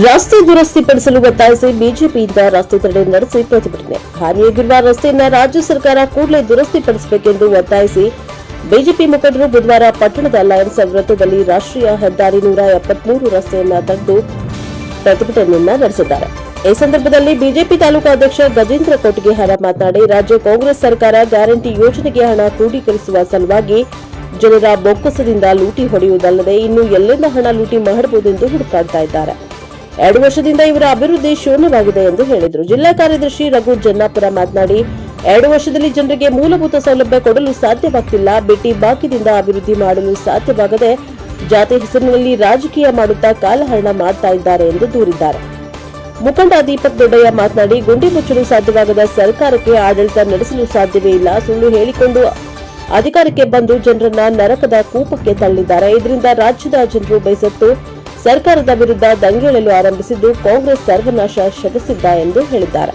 ರಸ್ತೆ ದುರಸ್ತಿಪಡಿಸಲು ಒತ್ತಾಯಿಸಿ ಬಿಜೆಪಿಯಿಂದ ರಸ್ತೆ ತಡೆ ನಡೆಸಿ ಪ್ರತಿಭಟನೆ. ಹಾನಿಯಾಗಿರುವ ರಸ್ತೆಯನ್ನ ರಾಜ್ಯ ಸರ್ಕಾರ ಕೂಡಲೇ ದುರಸ್ತಿಪಡಿಸಬೇಕೆಂದು ಒತ್ತಾಯಿಸಿ ಬಿಜೆಪಿ ಮುಖಂಡರು ಬುಧವಾರ ಪಟ್ಟಣದ ಲಯನ್ಸ್ ವೃತ್ತದಲ್ಲಿ ರಾಷ್ಟ್ರೀಯ ಹೆದ್ದಾರಿ ನೂರ ಎಪ್ಪತ್ಮೂರು ರಸ್ತೆಯನ್ನ ತಡೆದು ಪ್ರತಿಭಟನೆಯನ್ನ ನಡೆಸಿದ್ದಾರೆ. ಈ ಸಂದರ್ಭದಲ್ಲಿ ಬಿಜೆಪಿ ತಾಲೂಕಾ ಅಧ್ಯಕ್ಷ ಗಜೇಂದ್ರ ಕೊಟ್ಟಿಗೆಹಾರ ಮಾತನಾಡಿ, ರಾಜ್ಯ ಕಾಂಗ್ರೆಸ್ ಸರ್ಕಾರ ಗ್ಯಾರಂಟಿ ಯೋಜನೆಗೆ ಹಣ ಕ್ರೋಢೀಕರಿಸುವ ಸಲುವಾಗಿ ಜನರ ಬೊಕ್ಕಸದಿಂದ ಲೂಟಿ ಹೊಡೆಯುವುದಲ್ಲದೆ ಇನ್ನು ಎಲ್ಲಿಂದ ಹಣ ಲೂಟಿ ಮಾಡಬಹುದೆಂದು ಹುಡುಕಾಡ್ತಾ ಇದ್ದಾರೆ. ಎರಡು ವರ್ಷದಿಂದ ಇವರ ಅಭಿವೃದ್ಧಿ ಶೂನ್ಯವಾಗಿದೆ ಎಂದು ಹೇಳಿದರು. ಜಿಲ್ಲಾ ಕಾರ್ಯದರ್ಶಿ ರಘು ಜನ್ನಾಪುರ ಮಾತನಾಡಿ, ಎರಡು ವರ್ಷದಲ್ಲಿ ಜನರಿಗೆ ಮೂಲಭೂತ ಸೌಲಭ್ಯ ಕೊಡಲು ಸಾಧ್ಯವಾಗ್ತಿಲ್ಲ. ಬಿಟ್ಟಿ ಬಾಕಿದಿಂದ ಅಭಿವೃದ್ಧಿ ಮಾಡಲು ಸಾಧ್ಯವಾಗದೆ ಜಾತಿ ಹೆಸರಿನಲ್ಲಿ ರಾಜಕೀಯ ಮಾಡುತ್ತಾ ಕಾಲಹರಣ ಮಾಡ್ತಾ ಇದ್ದಾರೆ ಎಂದು ದೂರಿದ್ದಾರೆ. ಮುಖಂಡ ದೀಪಕ್ ದೊಡ್ಡಯ್ಯ ಮಾತನಾಡಿ, ಗುಂಡಿ ಮುಚ್ಚಲು ಸಾಧ್ಯವಾಗದ ಸರ್ಕಾರಕ್ಕೆ ಆಡಳಿತ ನಡೆಸಲು ಸಾಧ್ಯವೇ ಇಲ್ಲ. ಸುಳ್ಳು ಹೇಳಿಕೊಂಡು ಅಧಿಕಾರಕ್ಕೆ ಬಂದು ಜನರನ್ನ ನರಕದ ಕೂಪಕ್ಕೆ ತಳ್ಳಿದ್ದಾರೆ. ಇದರಿಂದ ರಾಜ್ಯದ ಜನರು ಬೇಸತ್ತು ಸರ್ಕಾರದ ವಿರುದ್ಧ ದಂಗೆಳಲು ಆರಂಭಿಸಿದ್ದು ಕಾಂಗ್ರೆಸ್ ಸರ್ವನಾಶ ಶಗಿಸಿದ್ದ ಎಂದು ಹೇಳಿದ್ದಾರೆ.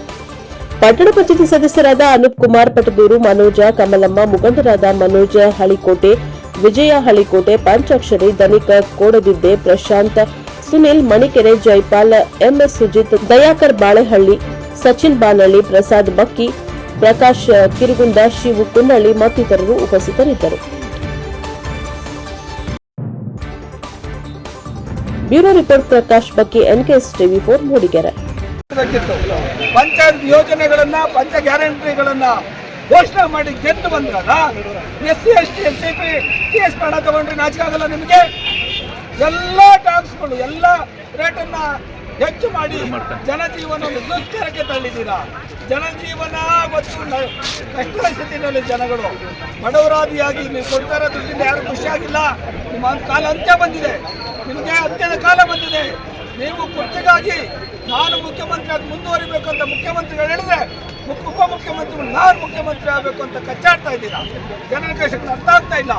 ಪಟ್ಟಣ ಪಂಚಾಯತಿ ಸದಸ್ಯರಾದ ಅನೂಪ್ ಕುಮಾರ್ ಪಟದೂರು, ಮನೋಜ ಕಮಲಮ್ಮ, ಮುಖಂಡರಾದ ಮನೋಜ ಹಳಿಕೋಟೆ, ವಿಜಯ ಹಳಿಕೋಟೆ, ಪಂಚಾಕ್ಷರಿ ಧನಿಕ ಕೋಡದಿದ್ದೆ, ಪ್ರಶಾಂತ್, ಸುನಿಲ್ ಮಣಿಕೆರೆ, ಜೈಪಾಲ್, ಎಂಎಸ್ ಸುಜಿತ್, ದಯಾಕರ್ ಬಾಳೆಹಳ್ಳಿ, ಸಚಿನ್ ಬಾನಹಳ್ಳಿ ಪ್ರಸಾದ್ ಬಕ್ಕಿ, ಪ್ರಕಾಶ್ ಕಿರುಗುಂದ, ಶಿವು ಕುನ್ನಳ್ಳಿ ಮತ್ತಿತರರು ಉಪಸ್ಥಿತರಿದ್ದರು. ಬ್ಯೂರೋ ರಿಪೋರ್ಟ್ ಪ್ರಕಾಶ್ ಬಗ್ಗೆ NKS TV four Mudigere. Panchayat ಯೋಜನೆಗಳನ್ನ, ಪಂಚ ಗ್ಯಾರಂಟಿಗಳನ್ನ ಘೋಷಣೆ ಮಾಡಿ ಗೆದ್ದು ಬಂದ್ರಲ್ಲ S C S T S C P T S ಹಣ ತಗೊಂಡ್ರೆ ನಾಚಿಕೆ ಆಗಲ್ಲ ನಿಮಗೆ? ಎಲ್ಲ ಟ್ಯಾಕ್ಸ್ಗಳು ಎಲ್ಲ ರೇಟನ್ನ ಹೆಚ್ಚು ಮಾಡಿ ಜನಜೀವನ ದುಷ್ಕರಕ್ಕೆ ತಳ್ಳಿದ್ದೀರಾ? ಜನಜೀವನ ಮತ್ತು ಕಷ್ಟದ ಸ್ಥಿತಿಯಲ್ಲಿ ಜನಗಳು ಬಡವರಾದಿಯಾಗಿ ನೀವು ಕೊಡ್ತಾರ, ದುಡ್ಡಿಂದ ಯಾರು ಖುಷಿಯಾಗಿಲ್ಲ. ನಿಮ್ಮ ಕಾಲ ಅಂತ್ಯ ಬಂದಿದೆ. ಬಂದಿದೆ ನೀವು ಕುರ್ಚಿಗಾಗಿ ನಾನು ಮುಖ್ಯಮಂತ್ರಿ ಆಗಿ ಮುಂದುವರಿಬೇಕು ಅಂತ ಮುಖ್ಯಮಂತ್ರಿಗಳು ಹೇಳಿದ್ರೆ ಉಪ ಉಪಮುಖ್ಯಮಂತ್ರಿಗಳು ನಾನು ಮುಖ್ಯಮಂತ್ರಿ ಆಗಬೇಕು ಅಂತ ಕಚ್ಚಾಡ್ತಾ ಇದ್ದೀರಾ? ಜನರ ಕಷ್ಟಕ್ಕೆ ಅರ್ಥ ಆಗ್ತಾ ಇಲ್ಲ.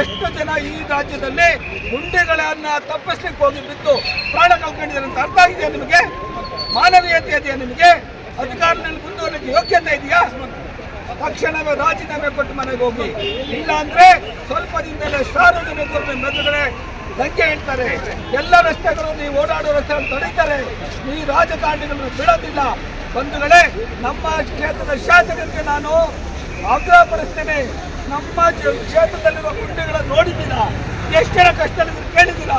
ಎಷ್ಟು ಜನ ಈ ರಾಜ್ಯದಲ್ಲಿ ಗುಂಡೆಗಳನ್ನ ತಪ್ಪಿಸ್ಲಿಕ್ಕೆ ಹೋಗಿ ಬಿದ್ದು ಪ್ರಾಣ ಕಳ್ಕೊಂಡಿದ್ದಾರೆ ಅಂತ ಅರ್ಥ ಆಗಿದೆಯಾ ನಿಮಗೆ? ಮಾನವೀಯತೆ ಇದೆಯಾ ನಿಮಗೆ? ಅಧಿಕಾರದಲ್ಲಿ ಮುಂದುವರಿಕೆ ಯೋಗ್ಯತೆ ಇದೆಯಾ? ತಕ್ಷಣವೇ ರಾಜೀನಾಮೆ ಕೊಟ್ಟು ಮನೆಗೆ ಹೋಗಿ. ಇಲ್ಲ ಅಂದ್ರೆ ಸ್ವಲ್ಪ ದಿನದಲ್ಲೇ ಸಾರ್ವಜನಿಕರು ಮೆದುಗಡೆ ದಂಗೆ ಹೇಳ್ತಾರೆ. ಎಲ್ಲ ರಸ್ತೆಗಳು ನೀವು ಓಡಾಡೋ ರಸ್ತೆಗಳು ತಡೀತಾರೆ. ಈ ರಾಜಕಾರಣಿಗಳನ್ನು ಬಿಡೋದಿಲ್ಲ. ಬಂಧುಗಳೇ, ನಮ್ಮ ಕ್ಷೇತ್ರದ ಶಾಸಕರಿಗೆ ನಾನು ಆಗ್ರಹ ಪಡಿಸ್ತೇನೆ. ನಮ್ಮ ಕ್ಷೇತ್ರದಲ್ಲಿರುವ ಗುಂಡಿಗಳನ್ನು ನೋಡಿದ್ದೀರ? ಎಷ್ಟರ ಕಷ್ಟ ಕೇಳಿದ್ದೀರ?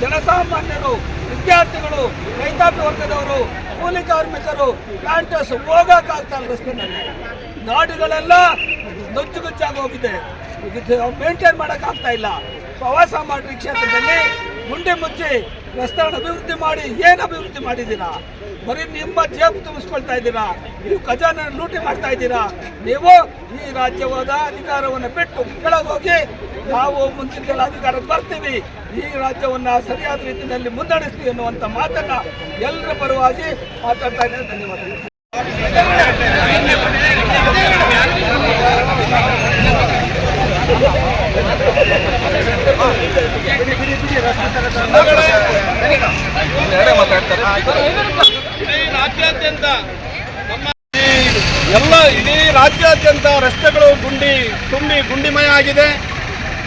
ಜನಸಾಮಾನ್ಯರು, ವಿದ್ಯಾರ್ಥಿಗಳು, ರೈತಾಪಿ ವರ್ಗದವರು, ಕೂಲಿ ಕಾರ್ಮಿಕರು ಪ್ಲಾಂಟರ್ಸ್ ಹೋಗಕ್ಕಾಗ್ತಾ ರಸ್ತೆನಲ್ಲಿ ನಾಡುಗಳೆಲ್ಲ ನುಚ್ಚುಗುಚ್ಚಾಗಿ ಹೋಗಿದೆ. ಮೇಂಟೈನ್ ಮಾಡೋಕ್ಕಾಗ್ತಾ ಇಲ್ಲ. ಪ್ರವಾಸ ಮಾಡಿ ಕ್ಷೇತ್ರದಲ್ಲಿ. ಗುಂಡಿ ಮುಚ್ಚಿ ರಸ್ತೆಗಳನ್ನು ಅಭಿವೃದ್ಧಿ ಮಾಡಿ, ಏನು ಅಭಿವೃದ್ಧಿ ಮಾಡಿದ್ದೀರಾ? ಬರೀ ನಿಮ್ಮ ಜೇಬು ತುಂಬಿಸ್ಕೊಳ್ತಾ ಇದ್ದೀರಾ? ನೀವು ಖಜಾನೆ ಲೂಟಿ ಮಾಡ್ತಾ ಇದ್ದೀರಾ? ನೀವು ಈ ರಾಜ್ಯವಾದ ಅಧಿಕಾರವನ್ನು ಬಿಟ್ಟು ಕೆಳಗೆ ಹೋಗಿ ನಾವು ಮುಂದಿನ ಅಧಿಕಾರಕ್ಕೆ ಬರ್ತೀವಿ. ಈ ರಾಜ್ಯವನ್ನು ಸರಿಯಾದ ರೀತಿಯಲ್ಲಿ ಮುನ್ನಡೆಸ್ತೀವಿ ಅನ್ನುವಂಥ ಮಾತನ್ನ ಎಲ್ಲರ ಪರವಾಗಿ ಮಾತಾಡ್ತಾ ಇದ್ದೇನೆ. ಧನ್ಯವಾದಗಳು. ರಾಜ್ಯಾದ್ಯಂತ ಎಲ್ಲ ಇಡೀ ರಾಜ್ಯಾದ್ಯಂತ ರಸ್ತೆಗಳು ಗುಂಡಿ ತುಂಬಿ ಗುಂಡಿಮಯ ಆಗಿದೆ.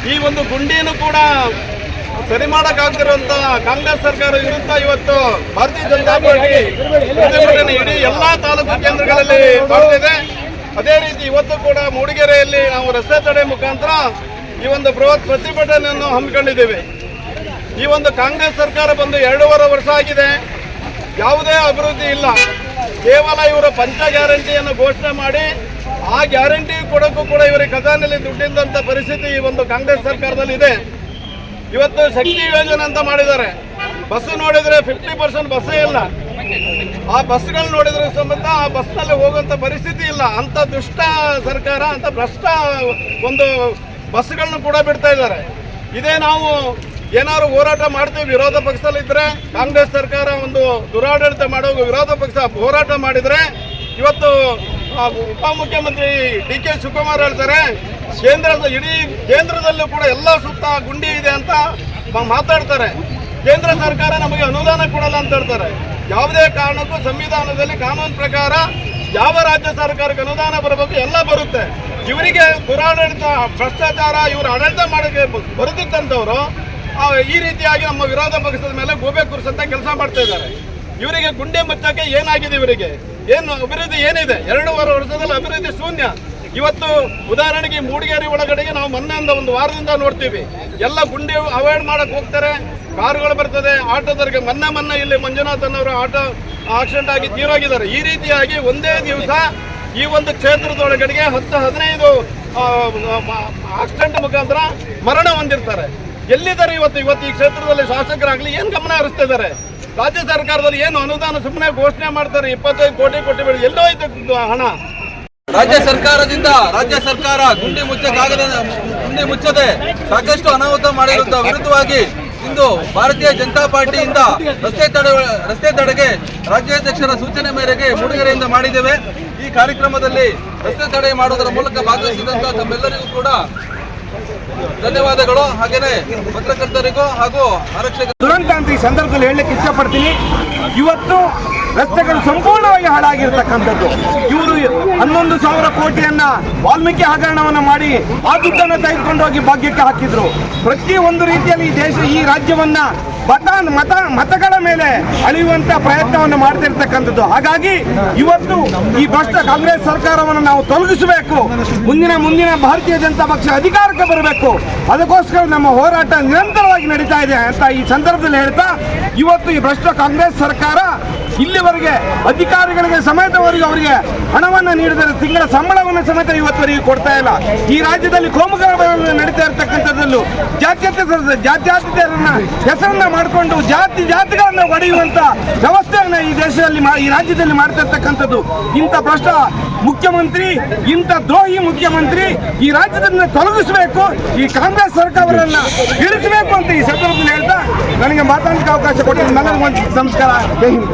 ಈ ಒಂದು ಗುಂಡಿಯನ್ನು ಕೂಡ ಸರಿ ಮಾಡೋಕ್ಕಾಗ್ತಿರುವಂತ ಕಾಂಗ್ರೆಸ್ ಸರ್ಕಾರ ವಿರುದ್ಧ ಇವತ್ತು ಭಾರತೀಯ ಜನತಾ ಪಾರ್ಟಿ ಇಡೀ ಎಲ್ಲಾ ತಾಲೂಕು ಕೇಂದ್ರಗಳಲ್ಲಿ ಬರ್ತಿದೆ ಅದೇ ರೀತಿ ಇವತ್ತು ಕೂಡ ಮೂಡಿಗೆರೆಯಲ್ಲಿ ನಾವು ರಸ್ತೆ ತಡೆ ಮುಖಾಂತರ ಈ ಒಂದು ಬೃಹತ್ ಪ್ರತಿಭಟನೆಯನ್ನು ಹಮ್ಮಿಕೊಂಡಿದ್ದೇವೆ. ಈ ಒಂದು ಕಾಂಗ್ರೆಸ್ ಸರ್ಕಾರ ಬಂದು ಎರಡೂವರೆ ವರ್ಷ ಆಗಿದೆ. ಯಾವುದೇ ಅಭಿವೃದ್ಧಿ ಇಲ್ಲ. ಕೇವಲ ಇವರು ಪಂಚ ಗ್ಯಾರಂಟಿಯನ್ನು ಘೋಷಣೆ ಮಾಡಿ, ಆ ಗ್ಯಾರಂಟಿ ಕೊಡೋಕ್ಕೂ ಕೂಡ ಇವರಿಗೆ ಖಜಾನೆಯಲ್ಲಿ ದುಡ್ಡಿದ್ದಂಥ ಪರಿಸ್ಥಿತಿ ಈ ಒಂದು ಕಾಂಗ್ರೆಸ್ ಸರ್ಕಾರದಲ್ಲಿ ಇದೆ. ಇವತ್ತು ಶಕ್ತಿ ಯೋಜನೆ ಅಂತ ಮಾಡಿದ್ದಾರೆ. ಬಸ್ ನೋಡಿದರೆ ಫಿಫ್ಟಿ ಪರ್ಸೆಂಟ್ ಬಸ್ಸೇ ಇಲ್ಲ. ಆ ಬಸ್ಗಳು ನೋಡಿದ್ರೆ ಸಂಬಂಧ ಆ ಬಸ್ನಲ್ಲಿ ಹೋಗುವಂಥ ಪರಿಸ್ಥಿತಿ ಇಲ್ಲ. ಅಂತ ದುಷ್ಟ ಸರ್ಕಾರ, ಅಂತ ಭ್ರಷ್ಟ ಒಂದು ಬಸ್ಗಳನ್ನು ಕೂಡ ಬಿಡ್ತಾ ಇದ್ದಾರೆ. ಇದೇ ನಾವು ಏನಾದ್ರು ಹೋರಾಟ ಮಾಡ್ತೀವಿ, ವಿರೋಧ ಪಕ್ಷದಲ್ಲಿದ್ದರೆ ಕಾಂಗ್ರೆಸ್ ಸರ್ಕಾರ ಒಂದು ದುರಾಡಳಿತ ಮಾಡೋ ವಿರೋಧ ಪಕ್ಷ ಹೋರಾಟ ಮಾಡಿದರೆ ಇವತ್ತು ಉಪಮುಖ್ಯಮಂತ್ರಿ ಡಿ ಕೆ ಶಿವಕುಮಾರ್ ಹೇಳ್ತಾರೆ ಕೇಂದ್ರದ ಇಡೀ ಕೇಂದ್ರದಲ್ಲೂ ಕೂಡ ಎಲ್ಲ ಸುತ್ತ ಗುಂಡಿ ಇದೆ ಅಂತ ಮಾತಾಡ್ತಾರೆ. ಕೇಂದ್ರ ಸರ್ಕಾರ ನಮಗೆ ಅನುದಾನ ಕೊಡಲ್ಲ ಅಂತ ಹೇಳ್ತಾರೆ. ಯಾವುದೇ ಕಾರಣಕ್ಕೂ ಸಂವಿಧಾನದಲ್ಲಿ ಕಾನೂನು ಪ್ರಕಾರ ಯಾವ ರಾಜ್ಯ ಸರ್ಕಾರಕ್ಕೆ ಅನುದಾನ ಬರಬೇಕು ಎಲ್ಲ ಬರುತ್ತೆ. ಇವರಿಗೆ ದುರಾಡಳಿತ ಭ್ರಷ್ಟಾಚಾರ ಇವರು ಆಡಳಿತ ಮಾಡಕ್ಕೆ ಬರುತ್ತಿತ್ತಂತವ್ರು ಆ, ಈ ರೀತಿಯಾಗಿ ನಮ್ಮ ವಿರೋಧ ಪಕ್ಷದ ಮೇಲೆ ಗೋಬೆ ಕೂರಿಸಂತ ಕೆಲಸ ಮಾಡ್ತಾ ಇದ್ದಾರೆ. ಇವರಿಗೆ ಗುಂಡೆ ಮುಚ್ಚಕ್ಕೆ ಏನಾಗಿದೆ ಇವರಿಗೆ? ಏನು ಅಭಿವೃದ್ಧಿ ಏನಿದೆ? ಎರಡೂವರೆ ವರ್ಷದಲ್ಲಿ ಅಭಿವೃದ್ಧಿ ಶೂನ್ಯ. ಇವತ್ತು ಉದಾಹರಣೆಗೆ ಮೂಡಿಗೆರೆ ಒಳಗಡೆಗೆ ನಾವು ಮೊನ್ನೆಯಿಂದ ಒಂದು ವಾರದಿಂದ ನೋಡ್ತೀವಿ. ಎಲ್ಲ ಗುಂಡಿ ಅವಾಯ್ಡ್ ಮಾಡಕ್ಕೆ ಹೋಗ್ತಾರೆ. ಕಾರುಗಳು ಬರ್ತದೆ. ಆಟೋದವರಿಗೆ ಮೊನ್ನೆ ಮೊನ್ನೆ ಇಲ್ಲಿ ಮಂಜುನಾಥನ್ ಅನ್ನೋರು ಆಟೋ ಆಕ್ಸಿಡೆಂಟ್ ಆಗಿ ತೀರೋಗಿದ್ದಾರೆ ಈ ರೀತಿಯಾಗಿ ಒಂದೇ ದಿವಸ ಈ ಒಂದು ಕ್ಷೇತ್ರದೊಳಗಡೆಗೆ ಹತ್ತು, ಹದಿನೈದು ಆಕ್ಸಿಡೆಂಟ್ ಮುಖಾಂತರ ಮರಣ ಹೊಂದಿರ್ತಾರೆ. ಎಲ್ಲಿದ್ದಾರೆ ಇವತ್ತು? ಇವತ್ತು ಈ ಕ್ಷೇತ್ರದಲ್ಲಿ ಶಾಸಕರಾಗಲಿ ಏನು ಗಮನ ಹರಿಸ್ತಾ ಇದ್ದಾರೆ? ರಾಜ್ಯ ಸರ್ಕಾರದಲ್ಲಿ ಏನು ಅನುದಾನ ಸುಮ್ಮನೆ ಘೋಷಣೆ ಮಾಡ್ತಾರೆ? ಇಪ್ಪತ್ತೈದು ಕೋಟಿ ಕೋಟಿ ಬೇಡ ಎಲ್ಲೋ ಐತೆ ಹಣ. ರಾಜ್ಯ ಸರ್ಕಾರದಿಂದ, ರಾಜ್ಯ ಸರ್ಕಾರ ಗುಂಡಿ ಮುಚ್ಚಕ್ಕಾಗದ, ಗುಂಡಿ ಮುಚ್ಚದೆ ಸಾಕಷ್ಟು ಅನಾಹುತ ಮಾಡಿರುವಂತ ವಿರುದ್ಧವಾಗಿ ಇಂದು ಭಾರತೀಯ ಜನತಾ ಪಾರ್ಟಿಯಿಂದ ರಸ್ತೆ ತಡ, ರಸ್ತೆ ತಡೆಗೆ ರಾಜ್ಯಾಧ್ಯಕ್ಷರ ಸೂಚನೆ ಮೇರೆಗೆ ಮೂಡಿಗೆರೆಯಿಂದ ಮಾಡಿದ್ದೇವೆ. ಈ ಕಾರ್ಯಕ್ರಮದಲ್ಲಿ ರಸ್ತೆ ತಡೆ ಮಾಡುವುದರ ಮೂಲಕ ಭಾಗವಹಿಸಿದಂತಹ ತಮ್ಮೆಲ್ಲರಿಗೂ ಕೂಡ ಧನ್ಯವಾದಗಳು. ಹಾಗೇನೆ ಪತ್ರಕರ್ತರಿಗೂ ಹಾಗೂ ಆರಕ್ಷಕ ದುರಂತ ಅಂತ ಈ ಸಂದರ್ಭದಲ್ಲಿ ಹೇಳಲಿಕ್ಕೆ ಇಷ್ಟಪಡ್ತೀನಿ. ಇವತ್ತು ರಸ್ತೆಗಳು ಸಂಪೂರ್ಣವಾಗಿ ಹಾಳಾಗಿರ್ತಕ್ಕಂಥದ್ದು. ಇವರು ಹನ್ನೊಂದು ಸಾವಿರ ಕೋಟಿಯನ್ನ ವಾಲ್ಮೀಕಿ ಹಗರಣವನ್ನು ಮಾಡಿ ಆ ದುಡ್ಡನ್ನು ತೆಗೆದುಕೊಂಡು ಹೋಗಿ ಭಾಗ್ಯಕ್ಕೆ ಹಾಕಿದ್ರು. ಪ್ರತಿ ಒಂದು ರೀತಿಯಲ್ಲಿ ಈ ದೇಶ, ಈ ರಾಜ್ಯವನ್ನ ಮತ ಮತ, ಮತಗಳ ಮೇಲೆ ಅಳಿಯುವಂತ ಪ್ರಯತ್ನವನ್ನು ಮಾಡ್ತಿರ್ತಕ್ಕಂಥದ್ದು. ಹಾಗಾಗಿ ಇವತ್ತು ಈ ಭ್ರಷ್ಟ ಕಾಂಗ್ರೆಸ್ ಸರ್ಕಾರವನ್ನು ನಾವು ತೊಲಗಿಸಬೇಕು. ಮುಂದಿನ ಮುಂದಿನ ಭಾರತೀಯ ಜನತಾ ಪಕ್ಷ ಅಧಿಕಾರಕ್ಕೆ ಬರಬೇಕು. ಅದಕ್ಕೋಸ್ಕರ ನಮ್ಮ ಹೋರಾಟ ನಿರಂತರವಾಗಿ ನಡೀತಾ ಇದೆ ಅಂತ ಈ ಸಂದರ್ಭದಲ್ಲಿ ಹೇಳ್ತಾ, ಇವತ್ತು ಈ ಭ್ರಷ್ಟ ಕಾಂಗ್ರೆಸ್ ಸರ್ಕಾರ ಇಲ್ಲಿವರೆಗೆ ಅಧಿಕಾರಿಗಳಿಗೆ ಸಮೇತವರೆಗೆ ಅವರಿಗೆ ಹಣವನ್ನು ನೀಡಿದರೆ ತಿಂಗಳ ಸಂಬಳವನ್ನು ಸಮೇತ ಇವತ್ತುವರೆಗೆ ಕೊಡ್ತಾ ಇಲ್ಲ. ಈ ರಾಜ್ಯದಲ್ಲಿ ಕೋಮುಗಾರ ನಡೀತಾ ಇರತಕ್ಕಂಥದ್ದಲ್ಲೂ ಜಾತ್ಯತೀತ ಜಾತ್ಯತೀತರನ್ನ ಹೆಸರನ್ನ ಮಾಡಿಕೊಂಡು ಜಾತಿ ಜಾತಿಗಳನ್ನ ಒಡೆಯುವಂತ ವ್ಯವಸ್ಥೆಯನ್ನ ಈ ದೇಶದಲ್ಲಿ ಈ ರಾಜ್ಯದಲ್ಲಿ ಮಾಡ್ತಾ ಇರ್ತಕ್ಕಂಥದ್ದು. ಇಂಥ ಭ್ರಷ್ಟ ಮುಖ್ಯಮಂತ್ರಿ, ಇಂಥ ದ್ರೋಹಿ ಮುಖ್ಯಮಂತ್ರಿ ಈ ರಾಜ್ಯದಿಂದ ತೊಲಗಿಸಬೇಕು, ಈ ಕಾಂಗ್ರೆಸ್ ಸರ್ಕಾರವನ್ನ ಇಳಿಸಬೇಕು ಅಂತ ಈ ಸಂದರ್ಭದಲ್ಲಿ ಹೇಳ್ತಾ, ನನಗೆ ಮಾತಾಡಲಿಕ್ಕೆ ಅವಕಾಶ ಕೊಟ್ಟಿದ್ದ ನನಗೆ ಜೈ ಹಿಂದ್.